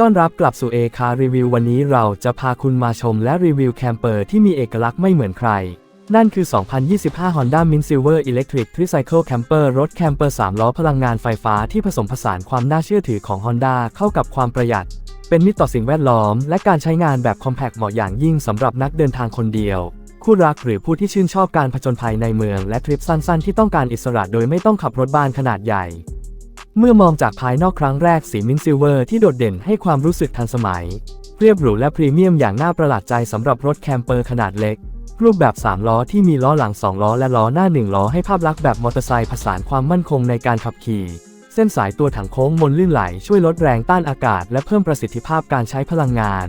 ต้อนรับกลับสู่เอคารีวิววันนี้เราจะพาคุณมาชมและรีวิวแคมเปอร์ที่มีเอกลักษณ์ไม่เหมือนใคร นั่นคือ 2025 Honda Mint Silver Electric Tricycle Camper รถแคมเปอร์3ล้อพลังงานไฟฟ้าที่ผสมผสานความน่าเชื่อถือของ Honda เข้ากับความประหยัด เป็นมิตรต่อสิ่งแวดล้อม และการใช้งานแบบคอมแพคเหมาะอย่างยิ่งสำหรับนักเดินทางคนเดียว คู่รักหรือผู้ที่ชื่นชอบการผจญภัยในเมืองและทริปสั้นๆ ที่ต้องการอิสระโดยไม่ต้องขับรถบ้านขนาดใหญ่ เมื่อมองจากภายนอกครั้งแรกสีมินซิลเวอร์ที่โดดเด่นให้ความรู้สึกทันสมัย เรียบหรูและพรีเมียมอย่างน่าประหลาดใจสำหรับรถแคมเปอร์ขนาดเล็ก รูปแบบ 3 ล้อที่มีล้อหลัง 2 ล้อและล้อหน้า 1 ล้อให้ภาพลักษณ์แบบมอเตอร์ไซค์ผสานความมั่นคงในการขับขี่ เส้นสายตัวถังโค้งมนลื่นไหล ช่วยลดแรงต้านอากาศ และเพิ่มประสิทธิภาพการใช้พลังงาน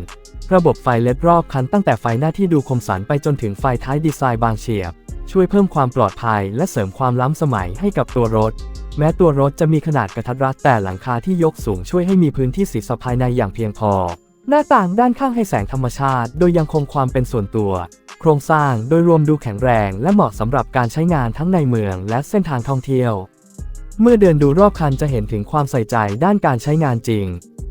ระบบไฟเล็ดรอบคันตั้งแต่ไฟหน้าที่ดูคมสันไปจนถึงไฟท้ายดีไซน์บางเฉียบ ช่วยเพิ่มความปลอดภัย และเสริมความล้ำสมัยให้กับตัวรถ แม้ตัวรถจะมีขนาดกระทัดรัดแต่หลังคาที่ยกสูงช่วยให้มีพื้นที่สีสะภายในอย่างเพียงพอ หน้าต่างด้านข้างให้แสงธรรมชาติ โดยยังคงความเป็นส่วนตัว โครงสร้างโดยรวมดูแข็งแรงและเหมาะสำหรับการใช้งานทั้งในเมืองและเส้นทางท่องเที่ยว เมื่อเดินดูรอบคันจะเห็นถึงความใส่ใจด้านการใช้งานจริง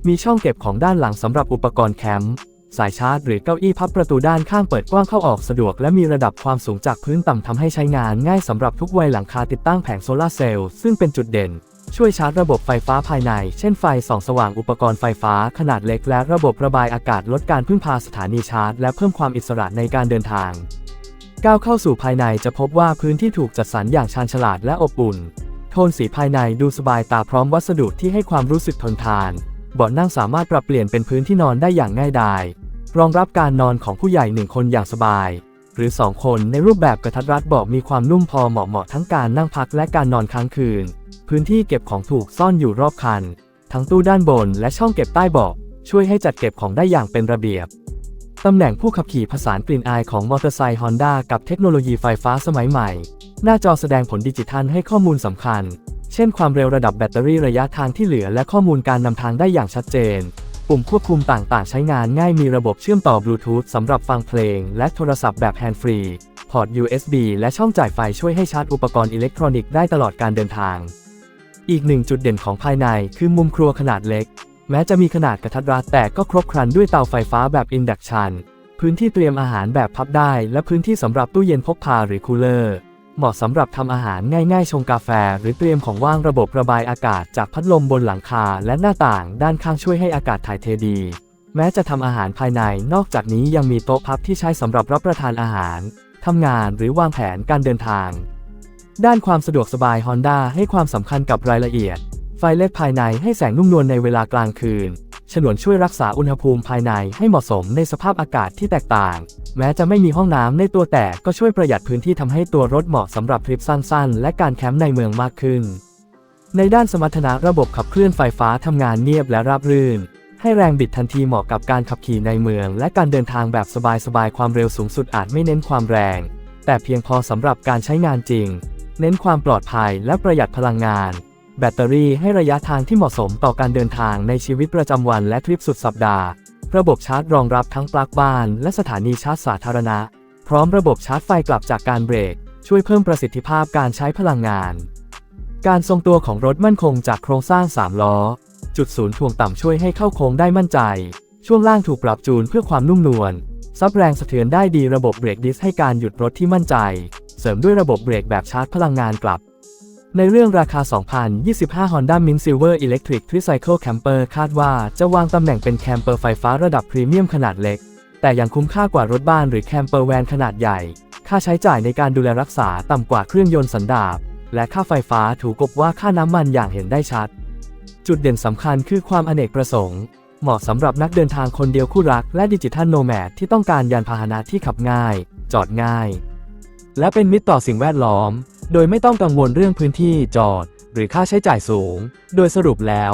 มีช่องเก็บของด้านหลังสำหรับอุปกรณ์แคมป์ สายชาร์จหรือเก้าอี้พับประตูด้านข้างเปิดกว้างเข้าออกสะดวก และมีระดับความสูงจากพื้นต่ำทำให้ใช้งานง่ายสำหรับทุกวัยหลังคาติดตั้งแผงโซลาร์เซลล์ซึ่งเป็นจุดเด่น ช่วยชาร์จระบบไฟฟ้าภายใน เช่นไฟส่องสว่างอุปกรณ์ไฟฟ้าขนาดเล็กและระบบระบายอากาศลดการพึ่งพาสถานีชาร์จ และเพิ่มความอิสระในการเดินทาง ก้าวเข้าสู่ภายในจะพบว่าพื้นที่ถูกจัดสรรอย่างชาญฉลาดและอบอุ่น โทนสีภายในดูสบายตาพร้อมวัสดุที่ให้ความรู้สึกทนทาน เบาะนั่งสามารถปรับเปลี่ยนเป็นพื้นที่นอนได้อย่างง่ายดาย รองรับการนอนของผู้ใหญ่หนึ่งคนอย่างสบาย หรือ 2 คนในรูปแบบกระทัดรัดเบาะมีความนุ่มพอเหมาะเหมาะทั้งการนั่งพักและการนอนค้างคืน พื้นที่เก็บของถูกซ่อนอยู่รอบคัน ทั้งตู้ด้านบนและช่องเก็บใต้เบาะช่วยให้จัดเก็บของได้อย่างเป็นระเบียบ ตำแหน่งผู้ขับขี่ผสานกลิ่นอายของมอเตอร์ไซค์ฮอนด้ากับเทคโนโลยีไฟฟ้าสมัยใหม่ หน้าจอแสดงผลดิจิทัลให้ข้อมูลสำคัญ เช่นความเร็วระดับแบตเตอรี่ระยะทางที่เหลือและข้อมูลการนำทางได้อย่างชัดเจน ปุ่มควบคุมต่างๆ ใช้งานง่ายมีระบบเชื่อมต่อบลูทูธสำหรับฟังเพลง และโทรศัพท์แบบแฮนด์ฟรี พอร์ต USB และช่องจ่ายไฟช่วยให้ชาร์จอุปกรณ์อิเล็กทรอนิกส์ได้ตลอดการเดินทาง อีกหนึ่งจุดเด่นของภายในคือมุมครัวขนาดเล็ก แม้จะมีขนาดกระทัดรัดแต่ก็ครบครันด้วยเตาไฟฟ้าแบบอินดักชันพื้นที่เตรียมอาหารแบบพับได้ และพื้นที่สำหรับตู้เย็นพกพาหรือคูลเลอร์ เหมาะสำหรับทำอาหารง่ายๆ ชงกาแฟ หรือเตรียมของว่างระบบระบายอากาศจากพัดลมบนหลังคาและหน้าต่างด้านข้างช่วยให้อากาศถ่ายเทดี แม้จะทำอาหารภายใน นอกจากนี้ยังมีโต๊ะพับที่ใช้สำหรับรับประทานอาหารทำงานหรือวางแผนการเดินทาง ด้านความสะดวกสบาย Honda ให้ความสำคัญกับรายละเอียด ไฟเล็ดภายในให้แสงนุ่มนวลในเวลากลางคืน ฉนวนช่วยรักษาอุณหภูมิภายในให้เหมาะสมในสภาพอากาศที่แตกต่าง แม้จะไม่มีห้องน้ำในตัวแต่ก็ช่วยประหยัดพื้นที่ทำให้ตัวรถเหมาะสำหรับทริปสั้นๆ และการแคมป์ในเมืองมากขึ้น ในด้านสมรรถนะระบบขับเคลื่อนไฟฟ้าทำงานเนียบและราบรื่น ให้แรงบิดทันทีเหมาะกับการขับขี่ในเมือง และการเดินทางแบบสบายๆความเร็วสูงสุดอาจไม่เน้นความแรง แต่เพียงพอสำหรับการใช้งานจริง เน้นความปลอดภัยและประหยัดพลังงาน แบตเตอรี่ให้ระยะทางที่เหมาะสมต่อการเดินทางในชีวิตประจำวันและทริปสุดสัปดาห์ ระบบชาร์จรองรับทั้งปลั๊กบ้าน และสถานีชาร์จสาธารณะ พร้อมระบบชาร์จไฟกลับจากการเบรก ช่วยเพิ่มประสิทธิภาพการใช้พลังงาน การทรงตัวของรถมั่นคงจากโครงสร้าง 3 ล้อ จุดศูนย์ถ่วงต่ำช่วยให้เข้าโค้งได้มั่นใจ ช่วงล่างถูกปรับจูนเพื่อความนุ่มนวลซับแรงสะเทือนได้ดีระบบเบรกดิสให้การหยุดรถที่มั่นใจ เสริมด้วยระบบเบรกแบบชาร์จพลังงานกลับ ในเรื่องราคา 2025 Honda Mint Silver Electric Tricycle Camper คาดว่าจะวางตำแหน่งเป็นแคมเปอร์ไฟฟ้าระดับพรีเมียมขนาดเล็ก แต่ยังคุ้มค่ากว่ารถบ้านหรือแคมเปอร์แวนขนาดใหญ่ ค่าใช้จ่ายในการดูแลรักษาต่ำกว่าเครื่องยนต์สันดาปและค่าไฟฟ้าถูกกบว่าค่าน้ำมันอย่างเห็นได้ชัด จุดเด่นสำคัญคือความอเนกประสงค์ เหมาะสำหรับนักเดินทางคนเดียวคู่รักและดิจิทัลโนแมดที่ต้องการยานพาหนะที่ขับง่าย จอดง่าย และเป็นมิตรต่อสิ่งแวดล้อม โดยไม่ต้องกังวลเรื่องพื้นที่จอด หรือค่าใช้จ่ายสูง โดยสรุปแล้ว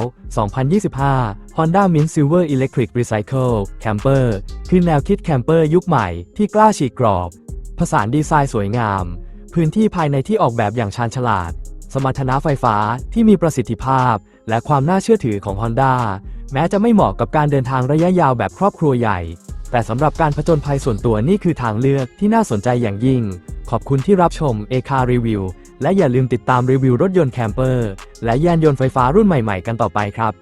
2025 Honda Mint Silver Electric Recycle Camper คือแนวคิดแคมเปอร์ยุคใหม่ที่กล้าฉีกกรอบ ผสานดีไซน์สวยงาม พื้นที่ภายในที่ออกแบบอย่างชาญฉลาด สมรรถนะไฟฟ้าที่มีประสิทธิภาพ และความน่าเชื่อถือของ Honda แม้จะไม่เหมาะกับการเดินทางระยะยาวแบบครอบครัวใหญ่ แต่สำหรับการผจญภัยส่วนตัวนี่คือทางเลือกที่น่าสนใจอย่างยิ่ง ขอบคุณที่รับชม a c a r Review และอย่าลืมติดตามรีวิวรถยนต์แคมเปอร์ และยานยนต์ไฟฟ้ารุ่นใหม่ๆ กันต่อไปครับ